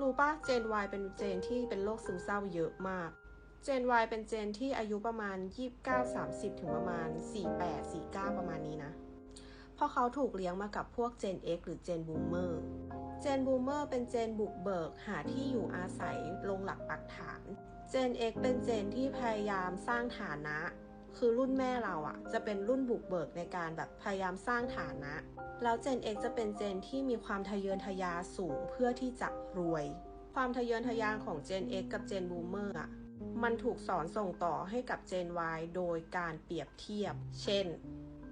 รู้ปะเจน Y เป็นเจนที่เป็นโรคซึมเศร้าเยอะมาก เจน Y เป็นเจนที่อายุประมาณ 29-30 ถึงประมาณ 48-49 ประมาณนี้นะ เพราะเขาถูกเลี้ยงมากับพวก Gen X หรือ Gen Boomer Gen Boomer เป็นเจนบุกเบิกหาที่อยู่อาศัยลงหลักปักฐาน Gen X เป็นเจนที่พยายามสร้างฐานะ คือรุ่นแม่เราอะจะเป็นรุ่นบุกเบิกในการแบบพยายามสร้างฐานะ แล้ว Gen X จะเป็นเจนที่มีความทะเยอทะยานสูงเพื่อที่จะรวย ความทะเยอทะยานของ Gen X กับ Gen Boomer อะมันถูกสอนส่งต่อให้กับ Gen Y โดยการเปรียบเทียบ เช่น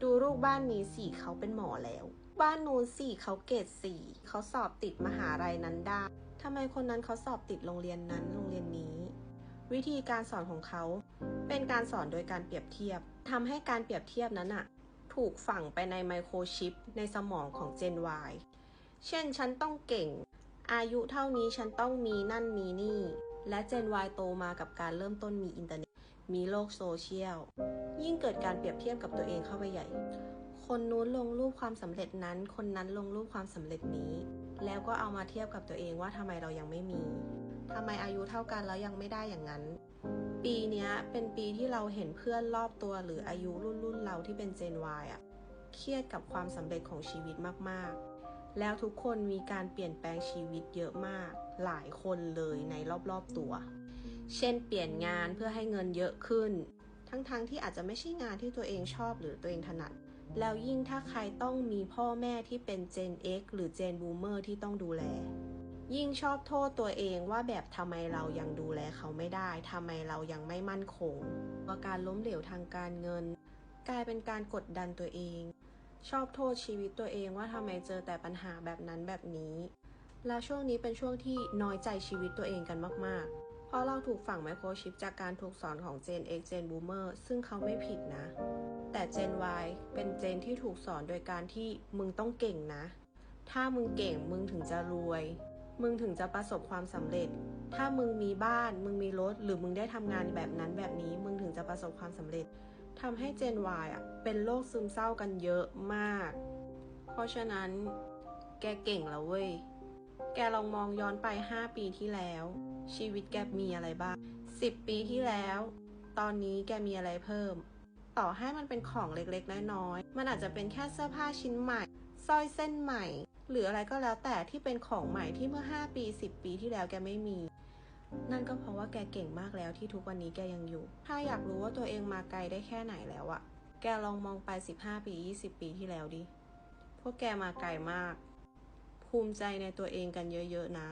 ดูลูกบ้านนี้สิเขาเป็นหมอแล้ว บ้านนู้นสิเขาเกรดสี่เขาสอบติดมหาลัยนั้นได้ทำไมคนนั้นเขาสอบติดโรงเรียนนั้นโรงเรียนนี้ วิธีการสอนของเขา เป็นการสอนโดยการเปรียบเทียบทำให้การเปรียบเทียบนั้นอะถูกฝังไปในไมโครชิปในสมองของ Gen Y เช่น ฉันต้องเก่ง อายุเท่านี้ฉันต้องมีนั่นมีนี่ และ Gen Y โตมากับการเริ่มต้นมีอินเทอร์เน็ต มีโลกโซเชียล ยิ่งเกิดการเปรียบเทียบกับตัวเองเข้าไปใหญ่ คนนู้นลงรูปความสำเร็จนั้น คนนั้นลงรูปความสำเร็จนี้ แล้วก็เอามาเทียบกับตัวเองว่าทำไมเรายังไม่มี ทำไมอายุเท่ากันแล้วยังไม่ได้อย่างนั้น ปีนี้เป็นปีที่เราเห็นเพื่อนรอบตัวหรืออายุรุ่นรุ่นเราที่เป็น Gen Y อะเครียดกับความสำเร็จของชีวิตมากๆ แล้วทุกคนมีการเปลี่ยนแปลงชีวิตเยอะมาก หลายคนเลยในรอบๆตัว เช่นเปลี่ยนงานเพื่อให้เงินเยอะขึ้น ทั้งๆทที่อาจจะไม่ใช่งานที่ตัวเองชอบหรือตัวเองถนัด แล้วยิ่งถ้าใครต้องมีพ่อแม่ที่เป็น Gen X หรือ Gen Boomer ที่ต้องดูแล ยิ่งชอบโทษตัวเองว่าแบบทำไมเรายังดูแลเขาไม่ได้ทำไมเรายังไม่มั่นคงว่าการล้มเหลวทางการเงิน กลายเป็นการกดดันตัวเอง ชอบโทษชีวิตตัวเองว่าทำไมเจอแต่ปัญหาแบบนั้นแบบนี้ แล้วช่วงนี้เป็นช่วงที่น้อยใจชีวิตตัวเองกันมากๆ เพราะเราถูกฝังไมโครชิปจากการถูกสอนของ Gen X Gen Boomer ซึ่งเขาไม่ผิดนะ แต่ Gen Y เป็นเจนที่ถูกสอนโดยการที่มึงต้องเก่งนะ ถ้ามึงเก่งมึงถึงจะรวย มึงถึงจะประสบความสำเร็จ ถ้ามึงมีบ้าน มึงมีรถ หรือมึงได้ทำงานแบบนั้นแบบนี้ มึงถึงจะประสบความสำเร็จทำให้ Gen Y อะเป็นโรคซึมเศร้ากันเยอะมาก เพราะฉะนั้น แกเก่งแล้วเว้ย แกลองมองย้อนไป 5 ปีที่แล้ว ชีวิตแกมีอะไรบ้าง 10 ปีที่แล้ว ตอนนี้แกมีอะไรเพิ่ม ต่อให้มันเป็นของเล็กๆน้อยๆมันอาจจะเป็นแค่เสื้อผ้าชิ้นใหม่สร้อยเส้นใหม่ หรืออะไรก็แล้วแต่ที่เป็นของใหม่ที่เมื่อ 5 ปี 10 ปีที่แล้วแกไม่มี นั่นก็เพราะว่าแกเก่งมากแล้วที่ทุกวันนี้แกยังอยู่ ถ้าอยากรู้ว่าตัวเองมาไกลได้แค่ไหนแล้วอะแกลองมองไป 15 ปี 20 ปีที่แล้วดิ พวกแกมาไกลมาก ภูมิใจในตัวเองกันเยอะๆนะ